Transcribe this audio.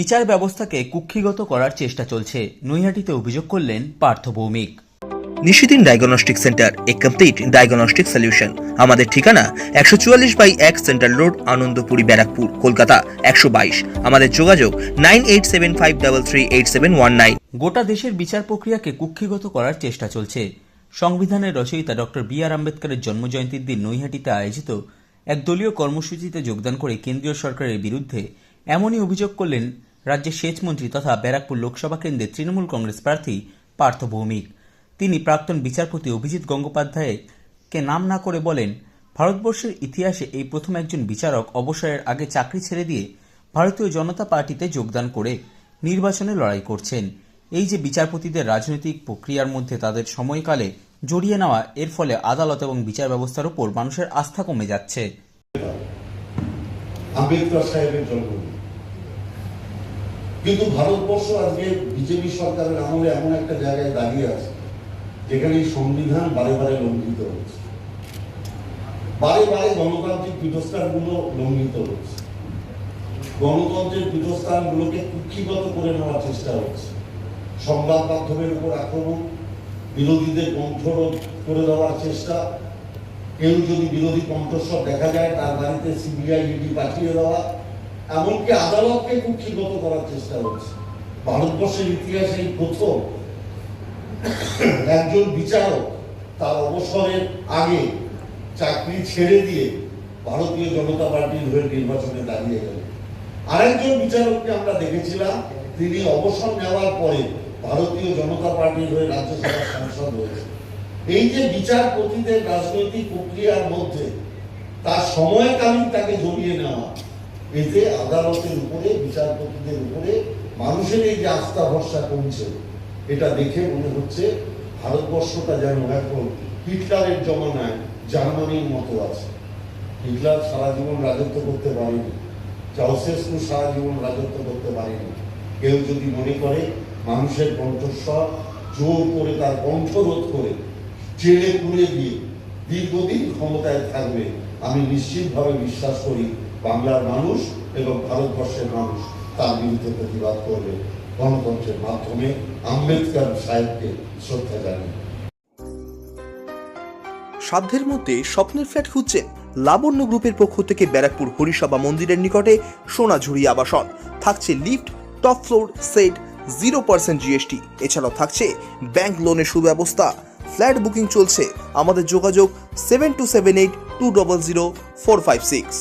বিচার ব্যবস্থাকে কুক্ষিগত করার চেষ্টা চলছে। নৈহাটিতে অভিযোগ করলেন পার্থ ভৌমিক। নিশিদিন ডায়াগনস্টিক সেন্টার এ কমপ্লিট ডায়াগনস্টিক সলিউশন। আমাদের ঠিকানা একশো চুয়াল্লিশ বাই এক সেন্ট্রাল রোড আনন্দপুরি ব্যারাকপুর কলকাতা একশো বাইশ। আমাদের যোগাযোগ nine eight seven five double three eight seven one nine. গোটা দেশের বিচার প্রক্রিয়াকে কুক্ষিগত করার চেষ্টা চলছে। সংবিধানের রচয়িতা ডক্টর বি আর আম্বেদকরের জন্মজয়ন্তীর দিন নৈহাটিতে আয়োজিত এক দলীয় কর্মসূচিতে যোগদান করে কেন্দ্রীয় সরকারের বিরুদ্ধে এমনই অভিযোগ করলেন রাজ্যের সেচমন্ত্রী তথা ব্যারাকপুর লোকসভা কেন্দ্রের তৃণমূল কংগ্রেস প্রার্থী পার্থ ভৌমিক। তিনি প্রাক্তন বিচারপতি অভিজিৎ গঙ্গোপাধ্যায়কে নাম না করে বলেন, ভারতবর্ষের ইতিহাসে এই প্রথম একজন বিচারক অবসরের আগে চাকরি ছেড়ে দিয়ে ভারতীয় জনতা পার্টিতে যোগদান করে নির্বাচনে লড়াই করছেন। এই যে বিচারপতিদের রাজনৈতিক প্রক্রিয়ার মধ্যে তাদের সময়কালে জড়িয়ে নেওয়া, এর ফলে আদালত এবং বিচার ব্যবস্থার উপর মানুষের আস্থা কমে যাচ্ছে। আম্বেদকর সাহেবের জন্মদিন। কিন্তু ভারতবর্ষ আজকে বিজেপি সরকারের আমলে এমন একটা জায়গায় দাঁড়িয়ে আছে, যেখানে সংবিধান বারে বারে লঙ্ঘিত হচ্ছে। বারে বারে গণতান্ত্রিক পীঠস্থানগুলো লঙ্ঘিত হচ্ছে। গণতন্ত্রের পীঠস্থানগুলোকে কুক্ষিগত করে নেওয়ার চেষ্টা হচ্ছে। সংবাদ মাধ্যমের উপর আক্রমণ, বিরোধীদের কণ্ঠরোধ করে দেওয়ার চেষ্টা, কেউ যদি বিরোধী কণ্ঠস্বর দেখা যায়, তার বাড়িতে সিবিআই ইডি পাঠিয়ে দেওয়া এমনকি আদালতকে কুক্ষিগত করার চেষ্টা হচ্ছে ভারতবর্ষের ইতিহাসে এই প্রথম একজন বিচারক তার অবসরের আগে চাকরি ছেড়ে দিয়ে ভারতীয় জনতা পার্টির হয়ে নির্বাচনে দাঁড়িয়ে গেলেন আরেকজন বিচারককে আমরা দেখেছিলাম, তিনি অবসর নেওয়ার পরে ভারতীয় জনতা পার্টির হয়ে রাজ্যসভার সাংসদ হয়েছে এই যে বিচারপতিদের রাজনৈতিক প্রক্রিয়ার মধ্যে তার সময়কালীন তাকে জড়িয়ে নেওয়া এতে আদালতের উপরে, বিচারপতিদের উপরে মানুষের এই যে আস্থা, ভরসা কমছে, এটা দেখে মনে হচ্ছে ভারতবর্ষটা যেন এখন হিটলারের জমানায় জার্মানির মতো আছে। হিটলার সারা জীবন রাজত্ব করতে পারেনি। চাউসেস্কু সারা জীবন রাজত্ব করতে পারেনি। কেউ যদি মনে করে মানুষের কণ্ঠস্বর জোর করে তার কণ্ঠরোধ করে জেলে পুড়ে দিয়ে দীর্ঘদিন ক্ষমতায় থাকবে, আমি নিশ্চিতভাবে বিশ্বাস করি বাংলার মানুষ এবং ভারতবর্ষের মানুষ তার বিরুদ্ধে প্রতিবাদ করবে গণতন্ত্রের মাধ্যমে আম্বেদকর সাহেবকে শ্রদ্ধা জানিয়ে সাধ্যের মধ্যে স্বপ্নের ফ্ল্যাট খুঁজছেন লাবণ্য গ্রুপের পক্ষ থেকে ব্যারাকপুর হরিসভা মন্দিরের নিকটে সোনাঝুরি আবাসন। থাকছে lift, top floor, set, zero percent GST. এছাড়াও থাকছে ব্যাংক লোনের সুব্যবস্থা। ফ্ল্যাট বুকিং চলছে। আমাদের যোগাযোগ seven two seven eight two double zero four five six.